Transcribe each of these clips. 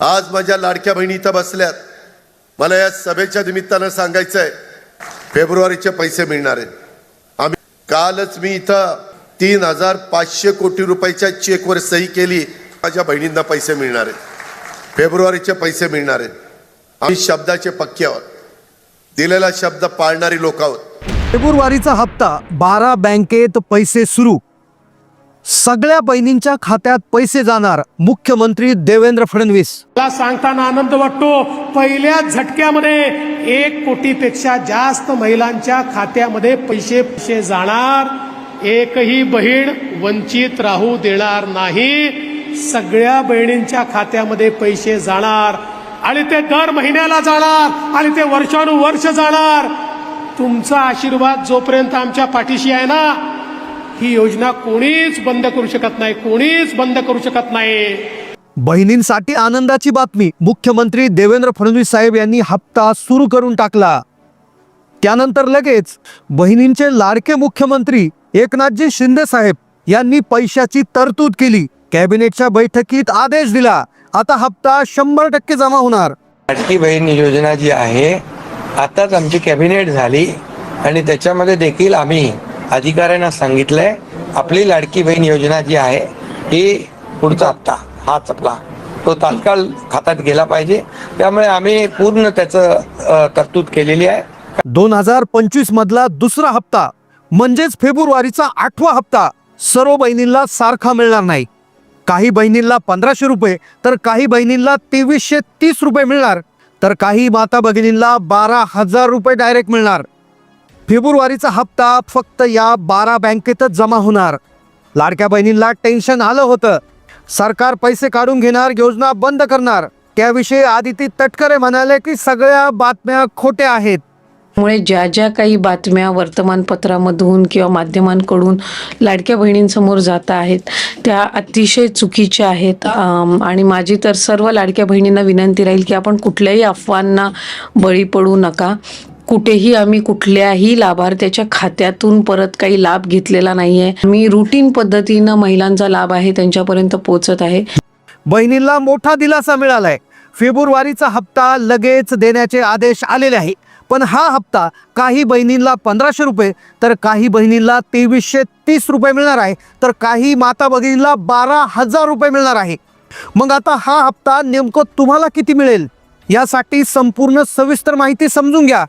आज माझ्या लाडक्या बहिणी इथं बसल्यात. मला या सभेच्या निमित्तानं सांगायचं आहे फेब्रुवारीचे पैसे मिळणार आहेत. आम्ही कालच मी इथं तीन हजार पाचशे कोटी रुपयाच्या चेकवर सही केली माझ्या बहिणींना पैसे मिळणार आहेत. फेब्रुवारीचे पैसे मिळणार आहेत. आम्ही शब्दाचे पक्के आहोत. दिलेला शब्द पाळणारी लोक आहोत. फेब्रुवारीचा हप्ता बारा बँकेत पैसे सुरू. सगळ्या बहिणींच्या खात्यात पैसे जाणार मुख्यमंत्री देवेंद्र फडणवीस. मला सांगताना आनंद वाटतो पहिल्या झटक्यामध्ये एक कोटीपेक्षा जास्त महिलांच्या खात्यामध्ये पैसे पैसे जाणार. एकही बहीण वंचित राहू देणार नाही. सगळ्या बहिणींच्या खात्यामध्ये पैसे जाणार. आणि ते दर महिन्याला जाणार आणि ते वर्षानुवर्ष जाणार. तुमचा आशीर्वाद जोपर्यंत आमच्या पाठीशी आहे ना ही योजना कोणीच बंद करू शकत नाही कोणीच बंद करू शकत नाही. बहिणींसाठी आनंदाची बातमी मुख्यमंत्री देवेंद्र फडणवीस साहेब यांनी हप्ता सुरू करून टाकला. त्यानंतर लगेच बहिणींचे लाडके मुख्यमंत्री एकनाथजी शिंदे साहेब यांनी पैशाची तरतूद केली. कॅबिनेटच्या बैठकीत आदेश दिला. आता हप्ता शंभर टक्के जमा होणार. लाडकी बहीण योजना जी आहे आताच आमची कॅबिनेट झाली आणि त्याच्यामध्ये देखील आम्ही अधिकाऱ्यांना सांगितलंय आपली लाडकी बहीण योजना जी आहे ही पुढचा हप्ता हाच आपला तो तात्काळ खात्यात गेला पाहिजे. त्यामुळे आम्ही पूर्ण त्याचं तरतूद केलेली आहे. दोन हजार पंचवीस मधला दुसरा हप्ता म्हणजेच फेब्रुवारीचा आठवा हप्ता सर्व बहिणींना सारखा मिळणार नाही. काही बहिणींना पंधराशे रुपये तर काही बहिणींना तेवीसशे तीस रुपये मिळणार तर काही माता भगिनींना बारा हजार रुपये डायरेक्ट मिळणार. फेब्रुवारीचा हप्ता फक्त या बारा बँकेतच जमा होणार. लाडक्या बहिणींना टेन्शन आलं होतं. सरकार पैसे काढून घेणार योजना बंद करणार. त्याविषयी आदिती तटकरे म्हणाले की सगळ्या बातम्या खोट्या आहेत. मुळे ज्या ज्या काही बातम्या वर्तमानपत्रामधून किंवा माध्यमांकडून लाडक्या बहिणींसमोर जात आहेत त्या अतिशय चुकीच्या आहेत. आणि माझी तर सर्व लाडक्या बहिणींना विनंती राहील की आपण कुठल्याही अफवांना बळी पडू नका. कुठेही आम्ही कुठल्याही लाभार्थ्याच्या खात्यातून परत काही लाभ घेतलेला नाहीये. मी रुटीन पद्धतीनं महिलांचा लाभ आहे त्यांच्यापर्यंत पोहोचत आहे. बहिणींना मोठा दिलासा मिळालाय. फेब्रुवारीचा हप्ता लगेच देण्याचे आदेश आलेले आहे. पण हा हप्ता काही बहिणींना पंधराशे रुपये तर काही बहिणींना तेवीसशे तीस रुपये मिळणार आहे तर काही माता भगिनींना बारा हजार रुपये मिळणार आहे. मग आता हा हप्ता नेमकं तुम्हाला किती मिळेल? यासाठी संपूर्ण सविस्तर माहिती समजून घ्या.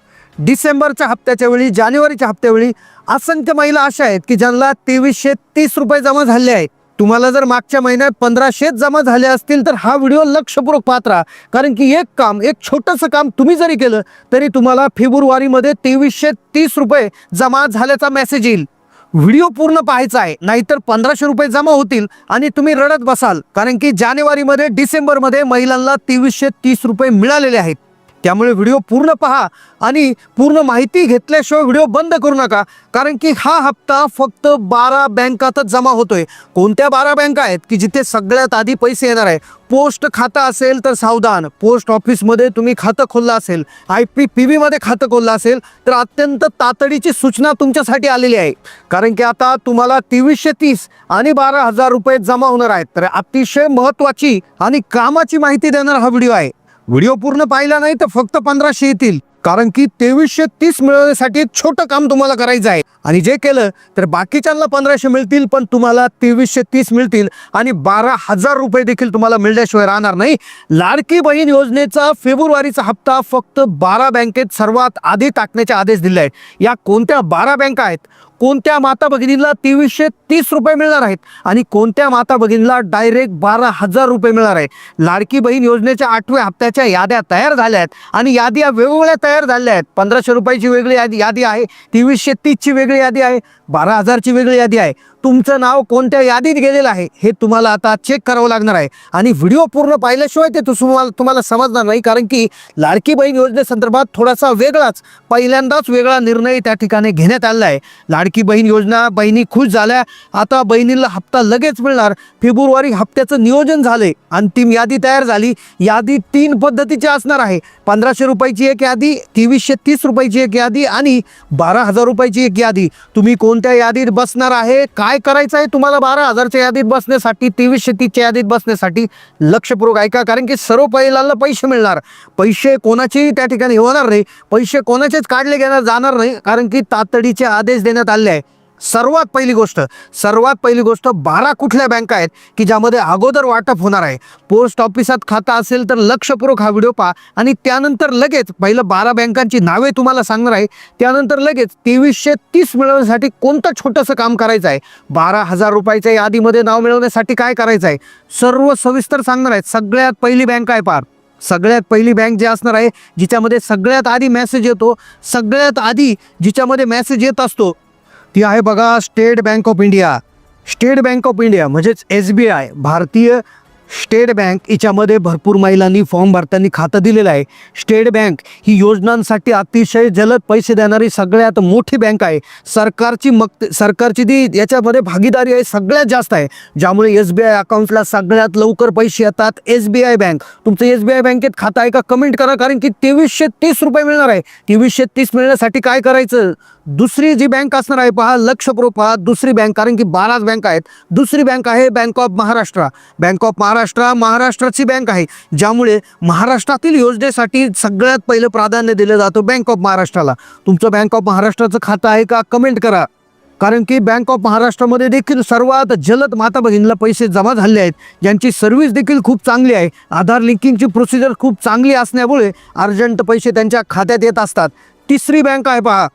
डिसेंबरच्या हप्त्याच्या वेळी जानेवारीच्या हप्त्यावेळी असंख्य महिला अशा आहेत की ज्यांना तेवीसशे तीस रुपये जमा झाले आहेत. तुम्हाला जर मागच्या महिन्यात पंधराशेच जमा झाले असतील तर हा व्हिडिओ लक्षपूर्वक पाहत राहा. कारण की एक काम एक छोटंसं काम तुम्ही जरी केलं तरी तुम्हाला फेब्रुवारीमध्ये तेवीसशे तीस रुपये जमा झाल्याचा मेसेज येईल. व्हिडिओ पूर्ण पाहायचा आहे नाहीतर पंधराशे रुपये जमा होतील आणि तुम्ही रडत बसाल. कारण की जानेवारीमध्ये डिसेंबरमध्ये महिलांना तेवीसशे तीस रुपये मिळालेले आहेत. त्यामुळे व्हिडिओ पूर्ण पहा आणि पूर्ण माहिती घेतल्याशिवाय व्हिडिओ बंद करू नका. कारण की हा हप्ता फक्त बारा बँकातच जमा होतोय. कोणत्या बारा बँका आहेत की जिथे सगळ्यात आधी पैसे येणार आहे? पोस्ट खातं असेल तर सावधान. पोस्ट ऑफिसमध्ये तुम्ही खातं खोललं असेल आय पी पी व्हीमध्ये खातं खोललं असेल तर अत्यंत तातडीची सूचना तुमच्यासाठी आलेली आहे. कारण की आता तुम्हाला तेवीसशे तीस आणि बारा हजार रुपये जमा होणार आहेत. तर अतिशय महत्त्वाची आणि कामाची माहिती देणारा हा व्हिडिओ आहे. व्हिडिओ पूर्ण पाहिला नाही तर फक्त पंधराशे येतील. कारण की तेवीसशे तीस मिळवण्यासाठी एक छोटं काम तुम्हाला करायचं आहे. आणि जे केलं तर बाकीच्यांना पंधराशे मिळतील पण तुम्हाला तेवीसशे तीस मिळतील. आणि बारा हजार रुपये देखील तुम्हाला मिळल्याशिवाय राहणार नाही. लाडकी बहीण योजनेचा फेब्रुवारीचा हप्ता फक्त बारा बँकेत सर्वात आधी टाकण्याचे आदेश दिले आहेत. या कोणत्या बारा बँका आहेत? कोणत्या माता भगिनीला तेवीसशे तीस रुपये मिळणार आहेत? आणि कोणत्या माता भगिनीला डायरेक्ट बारा हजार रुपये मिळणार आहे लाडकी बहीण योजनेच्या आठव्या हप्त्याच्या याद्या तयार झाल्या आहेत आणि याद्या वेगवेगळ्या तयार झाल्या आहेत. पंधराशे रुपयाची वेगळी यादी यादी आहे तेवीसशे तीसची वेगळी यादी आहे बारा हजारची वेगळी यादी आहे. तुमचं नाव कोणत्या यादीत गेलेलं आहे हे तुम्हाला आता चेक करावं लागणार आहे. आणि व्हिडिओ पूर्ण पाहिल्याशिवाय ते तुम्हाला तुम्हाला समजणार नाही कारण की लाडकी बहीण योजनेसंदर्भात थोडासा वेगळाच पहिल्यांदाच वेगळा निर्णय त्या ठिकाणी घेण्यात आलेला आहे. लाडकी बहीण योजना बहिणी खुश झाल्या आता बहिणीला हप्ता लगेच मिळणार. फेब्रुवारी हप्त्याचं नियोजन झाले अंतिम यादी तयार झाली. यादी तीन पद्धतीची असणार आहे. पंधराशे रुपयाची एक यादी तेवीसशे तीस रुपयाची एक यादी आणि बारा हजार रुपयाची एक यादी. तुम्ही कोणत्या यादीत बसणार आहे काय काय करायचं आहे? तुम्हाला बारा हजारच्या यादीत बसण्यासाठी तेवीसशे तीसच्या यादीत बसण्यासाठी लक्षपूर्वक ऐका कारण की सर्व पहिल्याला पैसे मिळणार. पैसे कोणाचेही त्या ठिकाणी होणार नाही. पैसे कोणाचेच काढले घेणार जाणार नाही कारण की तातडीचे आदेश देण्यात आले आहे. सर्वात पहिली गोष्ट सर्वात पहिली गोष्ट बारा कुठल्या बँका आहेत की ज्यामध्ये अगोदर वाटप होणार आहे? पोस्ट ऑफिसात खाता असेल तर लक्षपूर्वक हा व्हिडिओ पहा आणि त्यानंतर लगेच पहिलं बारा बँकांची नावे तुम्हाला सांगणार आहे त्यानंतर लगेच तेवीसशे तीस मिळवण्यासाठी कोणतं छोटंसं काम करायचं आहे? बारा हजार रुपयाच्या यादीमध्ये नाव मिळवण्यासाठी काय करायचं आहे? सर्व सविस्तर सांगणार आहेत. सगळ्यात पहिली बँक आहे पार. सगळ्यात पहिली बँक जी असणार आहे जिच्यामध्ये सगळ्यात आधी मेसेज येतो सगळ्यात आधी जिच्यामध्ये मेसेज येत असतो ती आहे बघा State Bank of India. State Bank of India म्हणजेच एस बी आय भारतीय स्टेट बँक हिच्यामध्ये भरपूर महिलांनी फॉर्म भरताना खातं दिलेलं आहे. स्टेट बँक ही योजनांसाठी अतिशय जलद पैसे देणारी सगळ्यात मोठी बँक आहे. सरकारची मग सरकारची ती याच्यामध्ये भागीदारी आहे सगळ्यात जास्त आहे. ज्यामुळे एस बी आय अकाउंटला सगळ्यात लवकर पैसे येतात. S B I bank. तुमचं एस बी आय बँकेत खातं आहे का? कमेंट करा कारण की तेवीसशे तीस रुपये मिळणार आहे. तेवीसशे तीस मिळण्यासाठी काय करायचं? दुसरी जी बँक असणार आहे पहा लक्षपूर्वक पहा दुसरी बँक कारण की बाराच बँक आहेत. दुसरी बँक आहे Bank of Maharashtra. Bank of Maharashtra महाराष्ट्राची बँक आहे. ज्यामुळे महाराष्ट्रातील योजनेसाठी सगळ्यात पहिलं प्राधान्य दिलं जातं बँक ऑफ महाराष्ट्राला तुमचं बँक ऑफ महाराष्ट्राचं खातं आहे का? कमेंट करा. कारण की बँक ऑफ महाराष्ट्रामध्ये देखील सर्वात जलद माता भगिनीला पैसे जमा झाले आहेत. ज्यांची सर्व्हिस देखील खूप चांगली आहे. आधार लिंकिंगची प्रोसिजर खूप चांगली असण्यामुळे अर्जंट पैसे त्यांच्या खात्यात येत असतात. तिसरी बँक आहे पहा.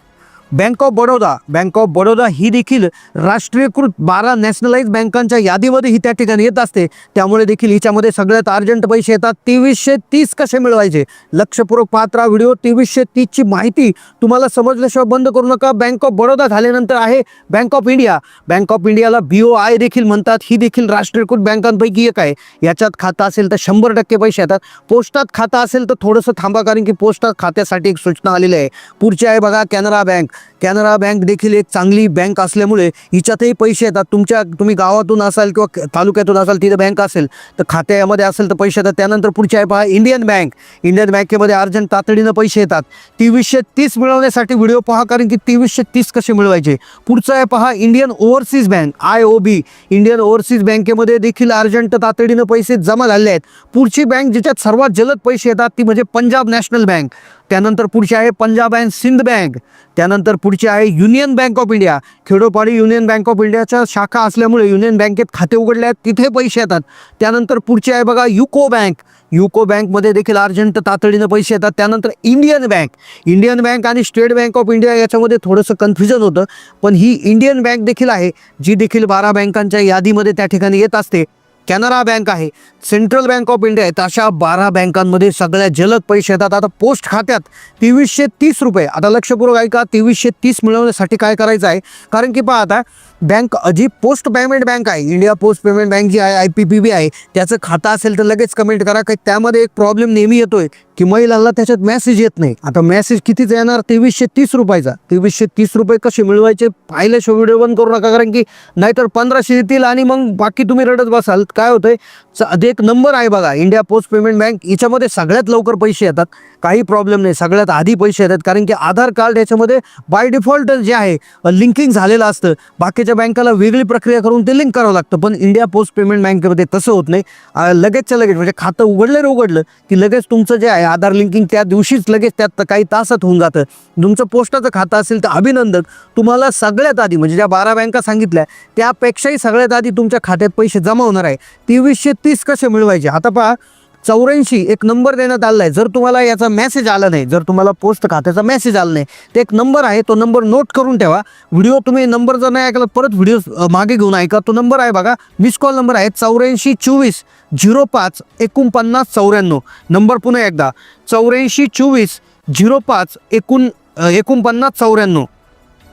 Bank of Baroda Bank of Baroda ही देखील राष्ट्रीयकृत बारा नॅशनलाइज बँकांच्या यादीमध्ये ही त्या ठिकाणी येत असते. त्यामुळे देखील हिच्यामध्ये सगळ्यात अर्जंट पैसे येतात. तेवीसशे तीस कसे मिळवायचे? लक्षपूर्वक पात्रा व्हिडिओ. तेवीसशे तीसची माहिती तुम्हाला समजल्याशिवाय बंद करू नका. बँक ऑफ बडोदा झाल्यानंतर आहे Bank of India. Bank of इंडियाला बी ओ आय देखील म्हणतात. ही देखील राष्ट्रीयकृत बँकांपैकी एक आहे. याच्यात खातं असेल तर शंभर टक्के पैसे येतात. पोस्टात खातं असेल तर थोडंसं थांबा कारण की पोस्टात खात्यासाठी एक सूचना आलेली आहे. पुढची आहे बघा कॅनरा बँक. कॅनरा बँक देखील एक चांगली बँक असल्यामुळे हिच्यातही पैसे येतात. तुमच्या तुम्ही गावातून असाल किंवा तालुक्यातून असाल तिथं बँक असेल तर खात्यामध्ये असेल तर पैसे येतात. त्यानंतर पुढची आहे पहा इंडियन बँक. इंडियन बँकेमध्ये अर्जंट तातडीनं पैसे येतात. तेवीसशे तीस मिळवण्यासाठी व्हिडिओ पहा कारण की तेवीसशे तीस कसे मिळवायचे? पुढचं आहे पहा Indian Overseas Bank I O B. Indian Overseas बँकेमध्ये देखील अर्जंट तातडीनं पैसे जमा झाले आहेत. पुढची बँक जिच्यात सर्वात जलद पैसे येतात ती म्हणजे पंजाब नॅशनल बँक. त्यानंतर पुढची आहे पंजाब अँड सिंध बँक. त्यानंतर पुढची आहे युनियन बँक ऑफ इंडिया. खेडोपाडी युनियन बँक ऑफ इंडियाच्या शाखा असल्यामुळे युनियन बँकेत खाते उघडले आहेत तिथे पैसे येतात. त्यानंतर पुढची आहे बघा युको बँक. युको बँकमध्ये देखील अर्जंट तातडीनं पैसे येतात. त्यानंतर इंडियन बँक. इंडियन बँक आणि स्टेट बँक ऑफ इंडिया याच्यामध्ये थोडंसं कन्फ्युजन होतं. पण ही इंडियन बँक देखील आहे जी देखील बारा बँकांच्या यादीमध्ये त्या ठिकाणी येत असते. कॅनरा बँक आहे. सेंट्रल बँक ऑफ इंडिया आहेत. अशा बारा बँकांमध्ये सगळ्या जलद पैसे येतात. आता पोस्ट खात्यात तेवीसशे तीस रुपये. आता लक्षपूर्वक ऐका तेवीसशे तीस मिळवण्यासाठी काय करायचं आहे? कारण की पहा आता बँक जी पोस्ट पेमेंट बँक आहे इंडिया पोस्ट पेमेंट बँक जी आहे आय पी पी बी आहे त्याचं खातं असेल तर लगेच कमेंट करा काही त्यामध्ये एक प्रॉब्लेम नेहमी येतोय की महिलांना त्याच्यात मेसेज येत नाही. आता मेसेज कितीचा येणार? तेवीसशे तीस रुपयाचा. तेवीसशे तीस रुपये कसे मिळवायचे? पाहिल्याशिवाय व्हिडिओ बंद करू नका कारण की नाहीतर पंधराशे येतील आणि मग बाकी तुम्ही रडत बसाल. काय होतंय? च- एक नंबर आहे बघा इंडिया पोस्ट पेमेंट बँक. याच्यामध्ये सगळ्यात लवकर पैसे येतात. काही प्रॉब्लेम नाही सगळ्यात आधी पैसे येतात कारण की आधार कार्ड याच्यामध्ये बाय डिफॉल्ट जे आहे लिंकिंग झालेलं असतं. बाकीच्या बँकाला वेगळी प्रक्रिया करून ते लिंक करावं लागतं. पण इंडिया पोस्ट पेमेंट बँकेमध्ये तसं होत नाही. लगेचच्या लगेच म्हणजे खातं उघडलं रे उघडलं की लगेच तुमचं जे आहे आधार लिंकिंग त्या दिवशीच लगेच त्यात काही तासात होऊन जातं. तुमचं पोस्टाचं खातं असेल तर अभिनंदन. तुम्हाला सगळ्यात आधी म्हणजे ज्या बारा बँका सांगितल्या त्यापेक्षाही सगळ्यात आधी तुमच्या खात्यात पैसे जमा होणार आहे. तेवीसशे तीस कसे मिळवायचे? आता पहा चौऱ्याऐंशी एक नंबर देण्यात आला आहे जर तुम्हाला याचा मेसेज आला नाही जर तुम्हाला पोस्ट खात्याचा मेसेज आला नाही तर एक नंबर आहे तो नंबर नोट करून ठेवा. व्हिडिओ तुम्ही नंबर जर नाही ऐकला परत व्हिडिओ मागे घेऊन ऐका. तो नंबर आहे बघा मिस कॉल नंबर आहे चौऱ्याऐंशी चोवीस झिरो पाच एकोणपन्नास चौऱ्याण्णव. नंबर पुन्हा एकदा. चौऱ्याऐंशी चोवीस झिरो पाच एकूण एकोणपन्नास चौऱ्याण्णव.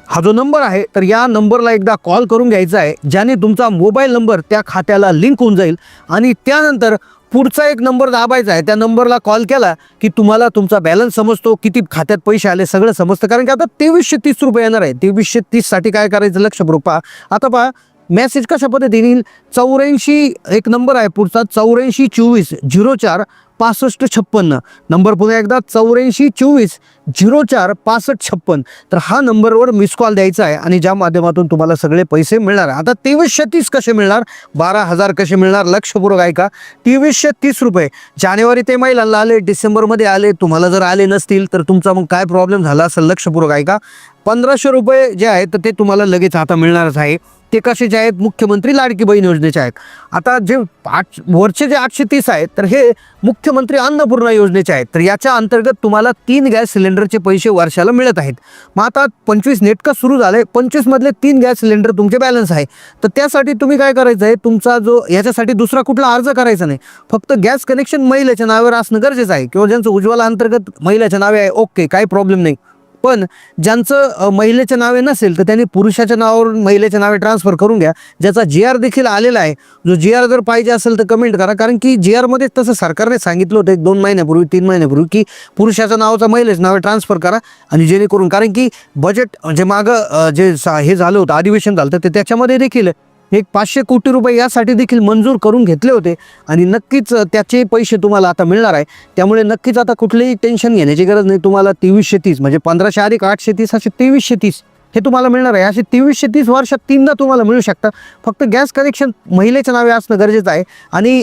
हा जो नंबर आहे तर या नंबरला एकदा कॉल करून घ्यायचा आहे ज्याने तुमचा मोबाईल नंबर त्या खात्याला लिंक होऊन जाईल. आणि त्यानंतर पुढचा एक नंबर दाबायचा आहे. त्या नंबरला कॉल केला की तुम्हाला तुमचा बॅलन्स समजतो किती खात्यात पैसे आले सगळं समजतं. कारण की आता तेवीसशे तीस रुपये येणार आहे. तेवीसशे तीससाठी काय करायचं लक्ष पहा. आता पहा मेसेज कशा पद्धतीने येईल? चौऱ्याऐंशी एक नंबर आहे पुढचा. चौऱ्याऐंशी चोवीस झिरो चार. पासष्ट छप्पन्न. नंबर पुन्हा एकदा चौऱ्याऐंशी चोवीस झिरो चार पासष्ट छप्पन तर हा नंबरवर मिस कॉल द्यायचा आहे आणि ज्या माध्यमातून तुम्हाला सगळे पैसे मिळणार आहे. आता तेवीसशे तीस कसे मिळणार? बारा हजार कसे मिळणार? लक्षपूर्वक आहे का तेवीसशे तीस रुपये. जानेवारी ते महिलांना आले डिसेंबरमध्ये आले तुम्हाला जर आले नसतील तर तुमचा मग काय प्रॉब्लेम झाला असेल? लक्षपूर्वक आहे का पंधराशे रुपये जे आहेत तर ते तुम्हाला लगेच आता मिळणारच आहे. ते कशाचे आहेत? मुख्यमंत्री लाडकी बहीण योजनेचे आहेत. आता जे आठ वरचे जे आठशे तीस आहेत तर हे मुख्यमंत्री अन्नपूर्णा योजनेचे आहेत. तर याच्या अंतर्गत तुम्हाला तीन गॅस सिलेंडरचे पैसे वर्षाला मिळत आहेत. मग आता पंचवीस नेटकं सुरू झालं आहे पंचवीसमधले तीन गॅस सिलेंडर तुमचे बॅलन्स आहे. तर त्यासाठी तुम्ही काय करायचं आहे? तुमचा जो याच्यासाठी दुसरा कुठला अर्ज करायचा नाही. फक्त गॅस कनेक्शन महिलेच्या नावावर असणं गरजेचं आहे. किंवा ज्यांचं उज्ज्वला अंतर्गत महिलेच्या नावे आहे ओके काही प्रॉब्लेम नाही. पण ज्यांचं महिलेच्या नावे नसेल तर त्यांनी पुरुषाच्या नावावर महिलेच्या नावे ट्रान्सफर करून घ्या. ज्याचा जी आर देखील आलेला आहे जो जी आर जर पाहिजे असेल तर कमेंट करा. कारण की जी आरमध्ये तसं सरकारने सांगितलं होतं एक दोन महिन्यापूर्वी तीन महिन्यापूर्वी की पुरुषाच्या नावाचा महिलेच्या नावे ट्रान्सफर करा आणि जेणेकरून कारण की बजेट जे मागं जे सा- हे झालं होतं अधिवेशन झालं तर ते त्याच्यामध्ये देखील एक पाचशे कोटी रुपये यासाठी देखील मंजूर करून घेतले होते. आणि नक्कीच त्याचे पैसे तुम्हाला आता मिळणार आहे. त्यामुळे नक्कीच आता कुठलेही टेन्शन घेण्याची गरज नाही. तुम्हाला तेवीसशे तीस म्हणजे पंधराशे अधिक आठशे तीस असे तेवीसशे तीस हे तुम्हाला मिळणार आहे. असे तेवीसशे तीस वर्षात तीनदा तुम्हाला मिळू शकतं. फक्त गॅस कनेक्शन महिलेच्या नावे असणं गरजेचं आहे. आणि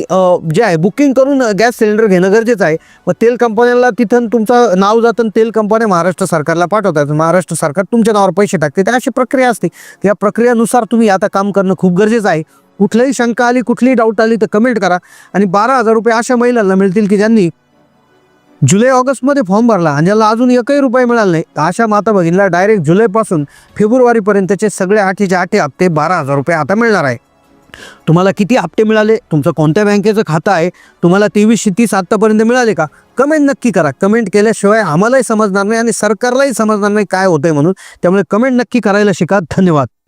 जे आहे बुकिंग करून गॅस सिलेंडर घेणं गरजेचं आहे. व तेल कंपन्यांना तिथं तुमचं नाव जातं तेल कंपन्या महाराष्ट्र सरकारला पाठवतात. महाराष्ट्र सरकार तुमच्या नावावर पैसे टाकते. तर अशी प्रक्रिया असते. या प्रक्रियेनुसार तुम्ही आता काम करणं खूप गरजेचं आहे. कुठल्याही शंका आली कुठलीही डाऊट आली तर कमेंट करा. आणि बारा हजार रुपये अशा महिलांना मिळतील की ज्यांनी जुलै ऑगस्टमध्ये फॉर्म भरला आणि ज्याला अजून एकही रुपये मिळाला नाही. अशा माता भगिनीला डायरेक्ट जुलैपासून फेब्रुवारीपर्यंतचे सगळे आठीचे आठे हप्ते बारा हजार रुपये आता मिळणार आहे. तुम्हाला किती हप्ते मिळाले? तुमचं कोणत्या बँकेचं खातं आहे? तुम्हाला तेवीसशे तीस आत्तापर्यंत मिळाले का? कमेंट नक्की करा. कमेंट केल्याशिवाय आम्हालाही समजणार नाही आणि सरकारलाही समजणार नाही काय होतंय म्हणून. त्यामुळे कमेंट नक्की करायला शिका. धन्यवाद.